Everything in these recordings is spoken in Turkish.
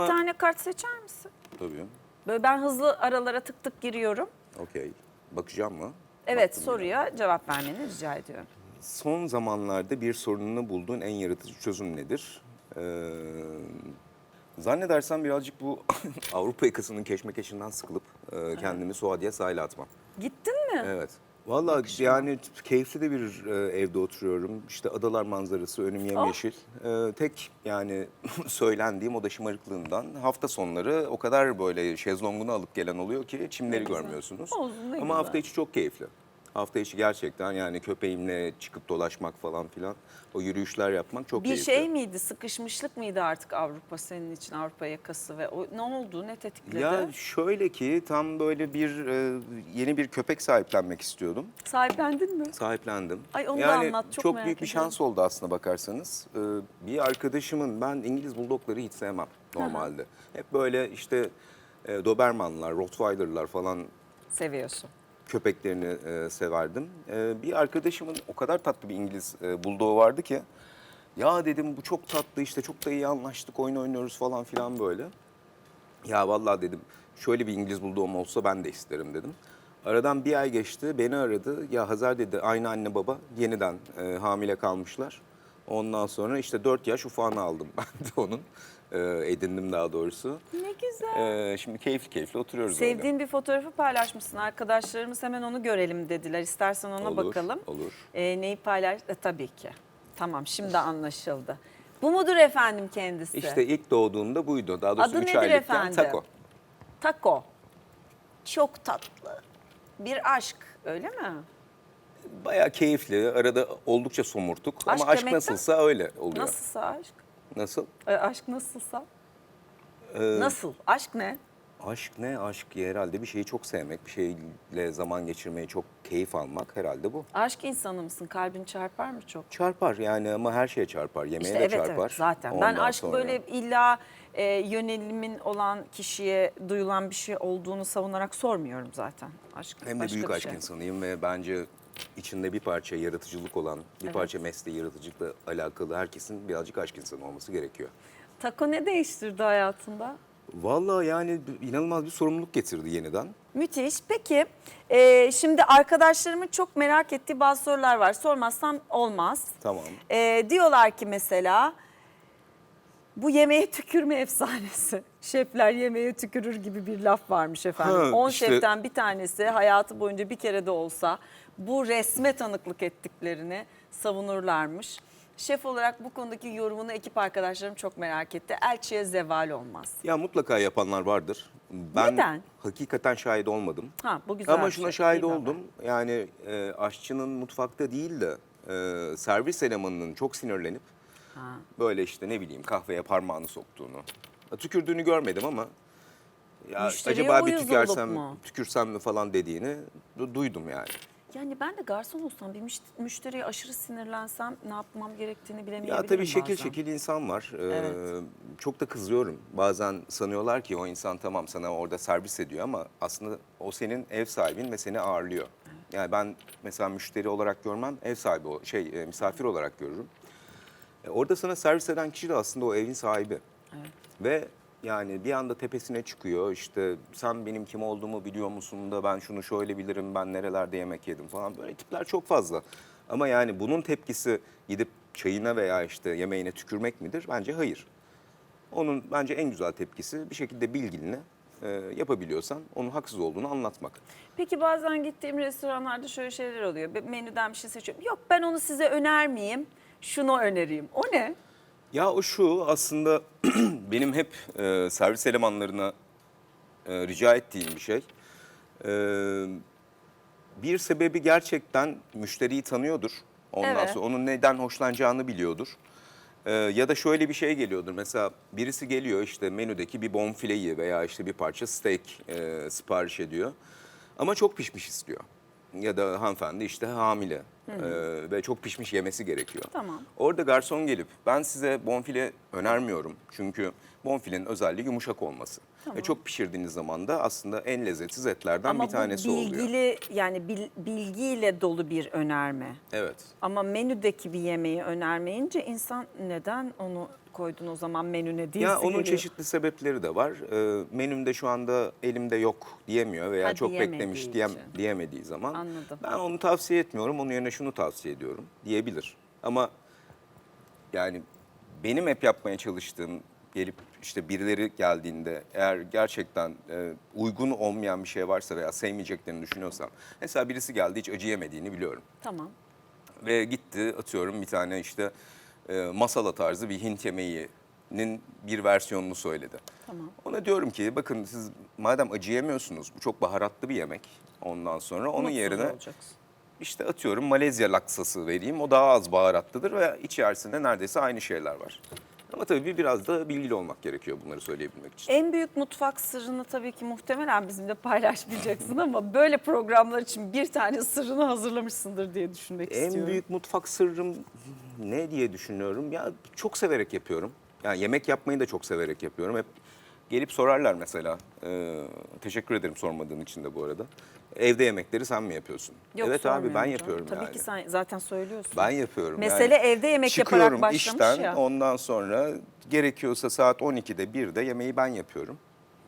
Ama Bir tane kart seçer misin? tabii. Böyle ben hızlı aralara tık tık giriyorum. Okey. Bakacağım mı? Evet Baktım soruya cevap vermeni rica ediyorum. Son zamanlarda bir sorununu bulduğun en yaratıcı çözüm nedir? Ee, zannedersem birazcık bu Avrupa yakasının keşmekeşinden sıkılıp e, kendimi Suadiye sahile atmam. Gittin mi? Evet. Vallahi yani keyifli de bir e, evde oturuyorum. İşte adalar manzarası, önüm yemyeşil. E, tek yani söylendiğim o da şımarıklığından hafta sonları o kadar böyle şezlongunu alıp gelen oluyor ki çimleri görmüyorsunuz. Olsun, ne Ama güzel. hafta içi çok keyifli. Hafta içi gerçekten yani köpeğimle çıkıp dolaşmak falan filan o yürüyüşler yapmak çok Bir keyifli. şey miydi, sıkışmışlık mıydı artık Avrupa senin için, Avrupa yakası ve o, ne oldu, ne tetikledi? Ya şöyle ki tam böyle bir e, yeni bir köpek sahiplenmek istiyordum. Sahiplendin mi? Sahiplendim. Ay, onu da yani anlat, çok çok merak büyük bir ediyorum. şans oldu aslına bakarsanız. Ee, bir arkadaşımın ben İngiliz buldogları hiç sevmem normalde. Hep böyle işte e, Dobermanlar, Rottweiler'lar falan Seviyorsun. Köpeklerini e, severdim. E, bir arkadaşımın o kadar tatlı bir İngiliz e, buldoğu vardı ki ya dedim bu çok tatlı işte çok da iyi anlaştık oyun oynuyoruz falan filan böyle. Ya vallahi dedim şöyle bir İngiliz bulduğum olsa ben de isterim dedim. Aradan bir ay geçti beni aradı. Ya Hazar dedi aynı anne baba yeniden e, hamile kalmışlar. Ondan sonra işte 4 yaş ufağını aldım ben de onun. E, edindim daha doğrusu. Ne güzel. E, şimdi keyifli keyifli oturuyoruz. Sevdiğin bir fotoğrafı paylaşmışsın. Arkadaşlarımız hemen onu görelim dediler. İstersen ona Olur, bakalım. olur. Ee, neyi paylaş? E, tabii ki. Tamam şimdi anlaşıldı. Bu mudur efendim kendisi? İşte ilk doğduğunda buydu. Daha doğrusu Adı 3 nedir aylıkken efendim? Taco. Taco. Çok tatlı. Bir aşk öyle mi? Bayağı keyifli. Arada oldukça somurtuk. Aşk Ama aşk demekten- nasılsa öyle oluyor. Nasılsa aşk? Nasıl? E, aşk nasılsa? Ee, Nasıl? Aşk ne? Aşk ne? Aşk herhalde bir şeyi çok sevmek, bir şeyle zaman geçirmeyi çok keyif almak herhalde bu. Aşk insanı mısın? Kalbin çarpar mı çok? Çarpar yani ama her şeye çarpar. Yemeğe İşte de evet çarpar. evet zaten. ben Ondan aşk sonra- böyle illa e, yönelimin olan kişiye duyulan bir şey olduğunu savunarak sormuyorum zaten. Aşk Hem de başka büyük bir aşk şey. insanıyım ve bence içinde bir parça yaratıcılık olan, bir Evet. parça mesleği yaratıcılıkla alakalı herkesin birazcık aşk insanı olması gerekiyor. Taco ne değiştirdi hayatında? Vallahi yani inanılmaz bir sorumluluk getirdi yeniden. Müthiş. Peki e, şimdi arkadaşlarımın çok merak ettiği bazı sorular var. Sormazsam olmaz. Tamam. E, diyorlar ki mesela bu yemeğe tükürme efsanesi. Şefler yemeğe tükürür gibi bir laf varmış efendim. Ha, 10 işte- şeften bir tanesi hayatı boyunca bir kere de olsa bu resme tanıklık ettiklerini savunurlarmış. Şef olarak bu konudaki yorumunu ekip arkadaşlarım çok merak etti. Elçiye zeval olmaz. Ya mutlaka yapanlar vardır. Ben Neden? hakikaten şahit olmadım. Ha bu güzel Ama şuna şey. şahit oldum. Yani e, aşçının mutfakta değil de e, servis elemanının çok sinirlenip. Böyle işte ne bileyim kahveye parmağını soktuğunu. Ya, Tükürdüğünü görmedim ama ya Müşteriye acaba bir uyuz olup tükersem mu? tükürsem mi falan dediğini du- duydum yani. Yani ben de garson olsam bir müşt- müşteriye aşırı sinirlensem ne yapmam gerektiğini bilemeyebilirim Ya tabii şekil bazen. şekil insan var. Ee, Evet. Çok da kızıyorum. Bazen sanıyorlar ki o insan tamam sana orada servis ediyor ama aslında o senin ev sahibin ve seni ağırlıyor. Yani ben mesela müşteri olarak görmem, ev sahibi o- şey e, misafir olarak görürüm. E, orada sana servis eden kişi de aslında o evin sahibi. Evet. Ve yani bir anda tepesine çıkıyor işte sen benim kim olduğumu biliyor musun da ben şunu şöyle bilirim ben nerelerde yemek yedim falan böyle tipler çok fazla. Ama yani bunun tepkisi gidip çayına veya işte yemeğine tükürmek midir? Bence hayır. Onun bence en güzel tepkisi bir şekilde bilginle e, yapabiliyorsan onun haksız olduğunu anlatmak. Peki bazen gittiğim restoranlarda şöyle şeyler oluyor. Menüden bir şey seçiyorum. Yok ben onu size önermeyeyim. Şunu önereyim. O ne? Ya o şu aslında benim hep e, servis elemanlarına e, rica ettiğim bir şey. E, bir sebebi gerçekten müşteriyi tanıyordur. Ondan Evet. sonra onun neden hoşlanacağını biliyordur. E, ya da şöyle bir şey geliyordur. Mesela birisi geliyor işte menüdeki bir bonfileyi veya işte bir parça steak e, sipariş ediyor. Ama çok pişmiş istiyor. Ya da hanımefendi işte hamile e, ve çok pişmiş yemesi gerekiyor. Tamam. Orada garson gelip ben size bonfile önermiyorum. Çünkü bonfilenin özelliği yumuşak olması. Ve çok pişirdiğiniz zaman da aslında en lezzetsiz etlerden Ama bir tanesi bu oluyor. bilgili yani bil- bilgiyle dolu bir önerme. Evet. Ama menüdeki bir yemeği önermeyince insan neden onu koydun o zaman menüne değil Ya onun çeşitli sebepleri de var. Ee, menümde şu anda elimde yok diyemiyor veya Ha, çok beklemiş diyem, için. diyemediği zaman Anladım. ben onu tavsiye etmiyorum. Onun yerine şunu tavsiye ediyorum diyebilir. Ama yani benim hep yapmaya çalıştığım gelip işte birileri geldiğinde eğer gerçekten e, uygun olmayan bir şey varsa veya sevmeyeceklerini düşünüyorsam mesela birisi geldi hiç acı yemediğini biliyorum. Tamam. Ve gitti atıyorum bir tane işte e, masala tarzı bir Hint yemeğinin bir versiyonunu söyledi. Tamam. Ona diyorum ki bakın siz madem acı yemiyorsunuz bu çok baharatlı bir yemek ondan sonra onun Mutsuz yerine olacaksın. işte atıyorum Malezya laksası vereyim o daha az baharatlıdır ve içerisinde neredeyse aynı şeyler var. Ama tabii biraz da bilgili olmak gerekiyor bunları söyleyebilmek için. En büyük mutfak sırrını tabii ki muhtemelen bizimle paylaşmayacaksın ama böyle programlar için bir tane sırrını hazırlamışsındır diye düşünmek En istiyorum. büyük mutfak sırrım ne diye düşünüyorum? Ya çok severek yapıyorum. Yani yemek yapmayı da çok severek yapıyorum. Hep gelip sorarlar mesela. Ee, teşekkür ederim sormadığın için de bu arada. Evde yemekleri sen mi yapıyorsun? Yok, evet abi ben yapıyorum Tabii yani. ki sen zaten söylüyorsun. Ben yapıyorum. Mesele yani. evde yemek yaparak başlamış işten, ya. ondan sonra gerekiyorsa saat 12'de 1'de yemeği ben yapıyorum.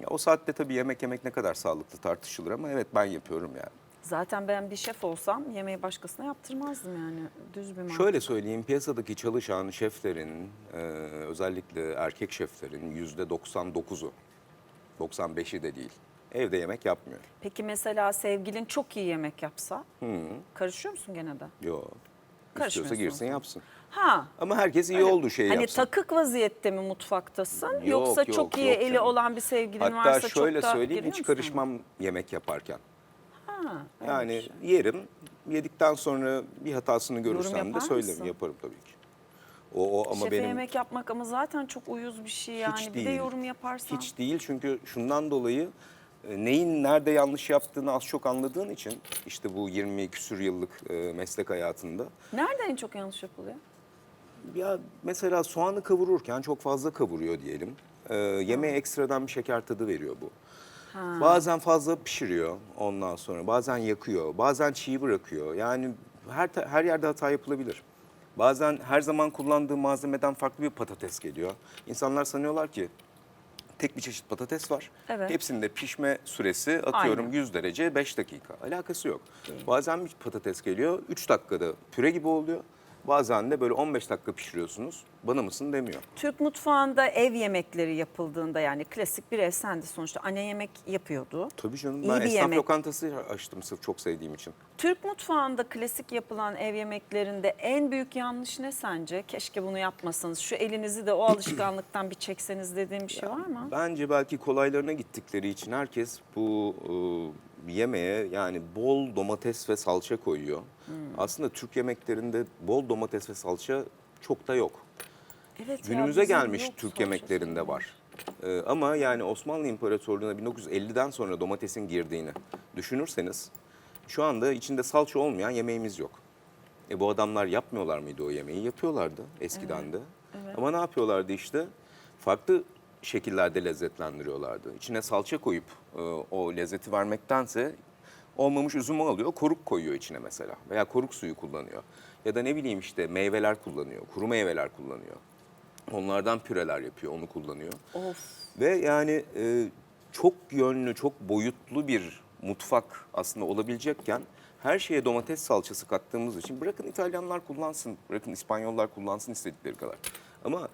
Ya o saatte tabii yemek yemek ne kadar sağlıklı tartışılır ama evet ben yapıyorum yani. Zaten ben bir şef olsam yemeği başkasına yaptırmazdım yani. Düz bir mantık. Şöyle söyleyeyim piyasadaki çalışan şeflerin e, özellikle erkek şeflerin yüzde 99'u 95'i de değil evde yemek yapmıyor. Peki mesela sevgilin çok iyi yemek yapsa karışıyor musun gene de? Yo. Karışmıyorsun İstiyorsa girsin yapsın. Ha. Ama herkes iyi öyle- olduğu şeyi hani yapsın. takık vaziyette mi mutfaktasın Yok, yoksa yok, çok iyi yok eli canım. olan bir sevgilin Hatta varsa şöyle çok da söyleyeyim giriyor hiç musun? karışmam yemek yaparken. Ha, Yani şey. yerim yedikten sonra bir hatasını görürsem de yapar mısın? yaparım tabii ki. O, o ama Şefe benim yemek yapmak ama zaten çok uyuz bir şey yani. Hiç bir de değil. yorum yaparsan. Hiç değil çünkü şundan dolayı e, neyin nerede yanlış yaptığını az çok anladığın için işte bu 20 küsür yıllık e, meslek hayatında Nerede en çok yanlış yapılıyor? ya mesela soğanı kavururken çok fazla kavuruyor diyelim. E, yemeğe ekstradan bir şeker tadı veriyor bu. Ha. Bazen fazla pişiriyor ondan sonra. Bazen yakıyor. Bazen çiğ bırakıyor. Yani her her yerde hata yapılabilir. Bazen her zaman kullandığı malzemeden farklı bir patates geliyor. İnsanlar sanıyorlar ki tek bir çeşit patates var. Evet. Hepsinde pişme süresi atıyorum Aynı. 100 derece 5 dakika. Alakası yok. Bazen bir patates geliyor 3 dakikada püre gibi oluyor. Bazen de böyle 15 dakika pişiriyorsunuz. Bana mısın demiyor. Türk mutfağında ev yemekleri yapıldığında yani klasik bir ev sendi sonuçta anne yemek yapıyordu. Tabii canım İyi ben bir esnaf yemek. lokantası açtım sırf çok sevdiğim için. Türk mutfağında klasik yapılan ev yemeklerinde en büyük yanlış ne sence? Keşke bunu yapmasanız. Şu elinizi de o alışkanlıktan bir çekseniz dediğim bir şey var mı? Bence belki kolaylarına gittikleri için herkes bu e, yemeğe yani bol domates ve salça koyuyor. Hmm. Aslında Türk yemeklerinde bol domates ve salça çok da yok. Evet ya, Günümüze bizim gelmiş yok Türk yemeklerinde var. E, ama yani Osmanlı İmparatorluğu'na 1950'den sonra domatesin girdiğini düşünürseniz şu anda içinde salça olmayan yemeğimiz yok. E bu adamlar yapmıyorlar mıydı o yemeği? Yapıyorlardı eskiden de. Ama ne yapıyorlardı işte? Farklı şekillerde lezzetlendiriyorlardı. İçine salça koyup e, o lezzeti vermektense olmamış üzümü alıyor, koruk koyuyor içine mesela. Veya koruk suyu kullanıyor. Ya da ne bileyim işte meyveler kullanıyor, kuru meyveler kullanıyor. Onlardan püreler yapıyor, onu kullanıyor. Of. Ve yani e, çok yönlü, çok boyutlu bir mutfak aslında olabilecekken her şeye domates salçası kattığımız için bırakın İtalyanlar kullansın, bırakın İspanyollar kullansın istedikleri kadar. Ama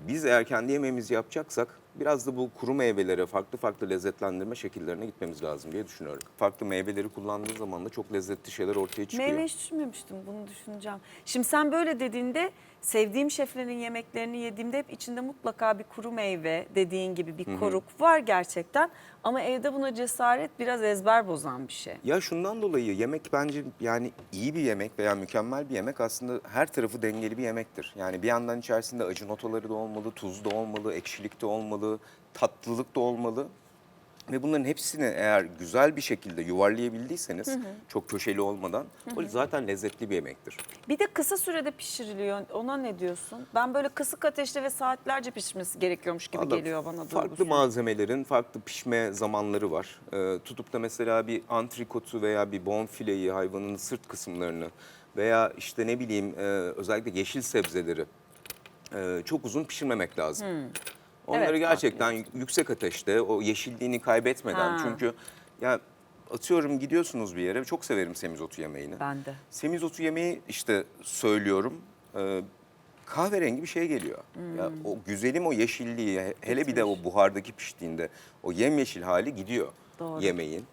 biz eğer kendi yemeğimizi yapacaksak biraz da bu kuru meyvelere, farklı farklı lezzetlendirme şekillerine gitmemiz lazım diye düşünüyorum. Farklı meyveleri kullandığı zaman da çok lezzetli şeyler ortaya çıkıyor. Meyve hiç düşünmemiştim bunu düşüneceğim. Şimdi sen böyle dediğinde sevdiğim şeflerin yemeklerini yediğimde hep içinde mutlaka bir kuru meyve dediğin gibi bir koruk var gerçekten. Ama evde buna cesaret biraz ezber bozan bir şey. Ya şundan dolayı yemek bence yani iyi bir yemek veya mükemmel bir yemek aslında her tarafı dengeli bir yemektir. Yani bir yandan içerisinde acı notaları da olmalı, tuz da olmalı, ekşilik de olmalı, tatlılık da olmalı. Ve bunların hepsini eğer güzel bir şekilde yuvarlayabildiyseniz çok köşeli olmadan o zaten lezzetli bir yemektir. Bir de kısa sürede pişiriliyor. Ona ne diyorsun? Ben böyle kısık ateşte ve saatlerce pişmesi gerekiyormuş gibi Valla geliyor bana Farklı duygusu. malzemelerin farklı pişme zamanları var. Ee, tutup da mesela bir antrikotu veya bir bonfileyi, hayvanın sırt kısımlarını veya işte ne bileyim e, özellikle yeşil sebzeleri e, çok uzun pişirmemek lazım. Onları. Evet, gerçekten yüksek ateşte o yeşilliğini kaybetmeden Ha. çünkü ya atıyorum gidiyorsunuz bir yere çok severim semizotu yemeğini. Ben de. Semizotu yemeği işte söylüyorum. e, kahverengi bir şey geliyor. Ya Hmm. o güzelim o yeşilliği he- hele bir de o buhardaki piştiğinde o yemyeşil hali gidiyor Doğru. yemeğin.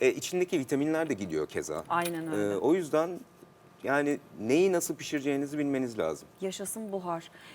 E, içindeki vitaminler de gidiyor keza. Aynen öyle. E, o yüzden yani neyi nasıl pişireceğinizi bilmeniz lazım. Yaşasın buhar.